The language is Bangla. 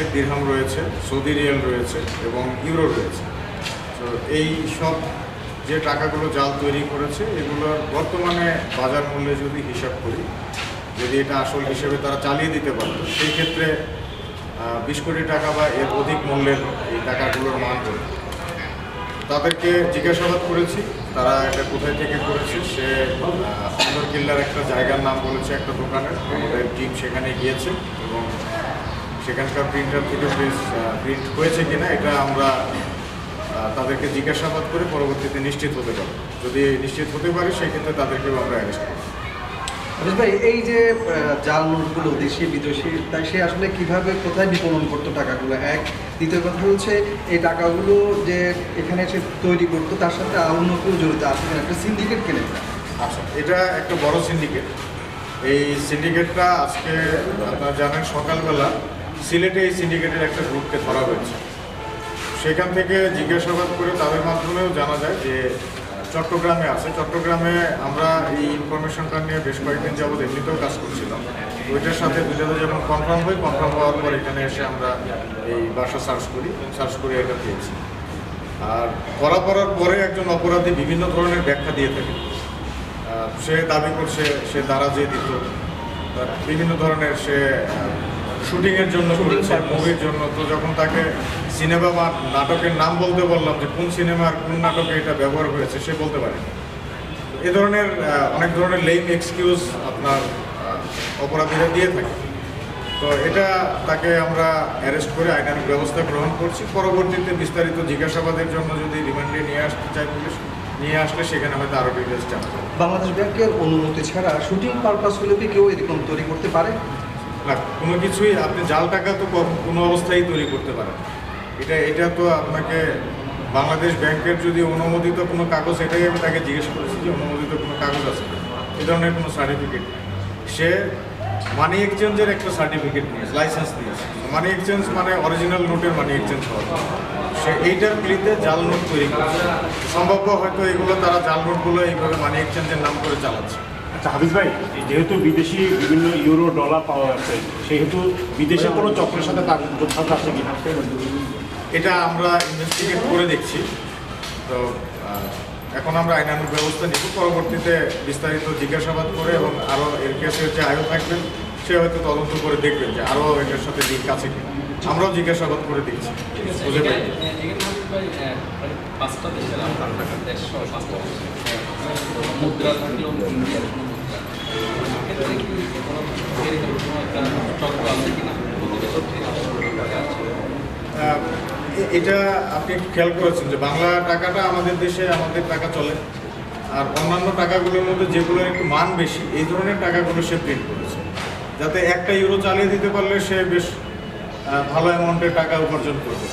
কুয়েতের দিরহাম রয়েছে, সৌদি রিয়াল রয়েছে এবং ইউরো রয়েছে। তো এই সব যে টাকাগুলো জাল তৈরি করেছে, এগুলোর বর্তমানে বাজার মূল্যে যদি হিসাব করি, যদি এটা আসল হিসেবে তারা চালিয়ে দিতে পারতো, সেই ক্ষেত্রে বিশ কোটি টাকা বা এর অধিক মূল্যের এই টাকাগুলোর মান হতো। তাদেরকে জিজ্ঞাসাবাদ করেছি, তারা এটা কোথায় থেকে করেছে, সে সুন্দর কিল্লার একটা জায়গার নাম বলেছে একটা দোকানের, আমাদের টিম সেখানে গিয়েছে এবং সেখানকার প্রিন্টার থেকে প্রেস প্রিন্ট হয়েছে কিনা এটা আমরা তাদেরকে জিজ্ঞাসাবাদ করে পরবর্তীতে নিশ্চিত হতে পারি যদি নিশ্চিত হতে পারি সেক্ষেত্রে তাদেরকেও আমরা অ্যারেস্ট করব। হাফিজ ভাই এই যে জাল নোটগুলো দেশি বিদেশি তাই সে আসলে কীভাবে কোথায় বিপণন করতো টাকাগুলো? এক দ্বিতীয় কথা হচ্ছে এই টাকাগুলো যে এখানে সে তৈরি করতো তার সাথে অন্য কেউ জড়িত আছে কিনা? একটা সিন্ডিকেট কেনে আচ্ছা এটা একটা বড় সিন্ডিকেট এই সিন্ডিকেটটা আজকে আপনারা জানেন সকালবেলা সিলেটে এই সিন্ডিকেটের একটা গ্রুপকে ধরা হয়েছে। সেখান থেকে জিজ্ঞাসাবাদ করে তাদের মাধ্যমেও জানা যায় যে, চট্টগ্রামে আছে। চট্টগ্রামে আমরা এই ইনফরমেশনটা নিয়ে বেশ কয়েকদিন যাবৎ এমনিতেও কাজ করছিলাম। ওইটার সাথে দুটাতে যখন কনফার্ম হয় কনফার্ম হওয়ার পর এখানে এসে আমরা এই বাসা সার্চ করি সার্চ করে এটা পেয়েছি। আর ধরা পড়ার পরে একজন অপরাধী বিভিন্ন ধরনের ব্যাখ্যা দিয়ে থাকে। সে দাবি করছে, সে দারাজে দিত, তার বিভিন্ন ধরনের সে শুটিংয়ের জন্য করেছে মুভির জন্য। তো যখন তাকে সিনেমা বা নাটকের নাম বলতে বললাম যে কোন সিনেমার কোন নাটকে এটা ব্যবহার হয়েছে সে বলতে পারে এ ধরনের অনেক ধরনের লেম এক্সকিউজ আপনার অপরাধীরা দিয়ে থাকে। তো এটা তাকে আমরা অ্যারেস্ট করে আইনানুক ব্যবস্থা গ্রহণ করছি। পরবর্তীতে বিস্তারিত জিজ্ঞাসাবাদের জন্য যদি রিমান্ডে নিয়ে আসতে চাই পুলিশ নিয়ে আসলে সেখানে হয়তো আরও ডিটেলস জানা যাবে। বাংলাদেশ ব্যাংকের অনুমতি ছাড়া শুটিং পারপাস হলে কি কেউ এরকম তৈরি করতে পারে? না, কোনো কিছুই, আপনি জাল টাকা তো কোনো অবস্থায় তৈরি করতে পারেন এটা এটা তো আপনাকে বাংলাদেশ ব্যাংকের যদি অনুমোদিত কোনো কাগজ, এটাই আমি তাকে জিজ্ঞেস করেছি যে অনুমোদিত কোনো কাগজ আছে এ ধরনের কোনো সার্টিফিকেট সে মানি এক্সচেঞ্জের একটা সার্টিফিকেট নিয়েছে লাইসেন্স নিয়েছে মানি এক্সচেঞ্জ মানে অরিজিনাল নোটের মানি এক্সচেঞ্জ হওয়া সে এইটার ক্লিতে জাল নোট তৈরি করছে। সম্ভাব্য হয়তো এগুলো তারা জাল নোটগুলো এইভাবে মানি এক্সচেঞ্জের নাম করে চালাচ্ছে। আচ্ছা হাফিজ ভাই, যেহেতু বিদেশি বিভিন্ন ইউরো, ডলার পাওয়া যাচ্ছে, সেহেতু বিদেশে কোনো চক্রের সাথে তার যোদ্ধাতা আছে কিনা? এটা আমরা ইনভেস্টিগেট করে দেখছি। তো এখন আমরা আইনানুক ব্যবস্থা নিব। পরবর্তীতে বিস্তারিত জিজ্ঞাসাবাদ করে এবং আরও এর কেসে যে আয়ও থাকবেন সে হয়তো তদন্ত করে দেখবেন যে আরও এটার সাথে লিঙ্ক আছে কিনা। আমরাও জিজ্ঞাসাবাদ করে দেখছি। বুঝে পাই কি এটা আপনি খেয়াল করেছেন যে বাংলা টাকাটা আমাদের দেশে আমাদের টাকা চলে। আর অন্যান্য টাকাগুলোর মধ্যে যেগুলোর একটু মান বেশি, এই ধরনের টাকাগুলো সে প্রিন্ট করেছে যাতে একটা ইউরো চালিয়ে দিতে পারলে সে বেশ ভালো অ্যামাউন্টের টাকা উপার্জন করবে।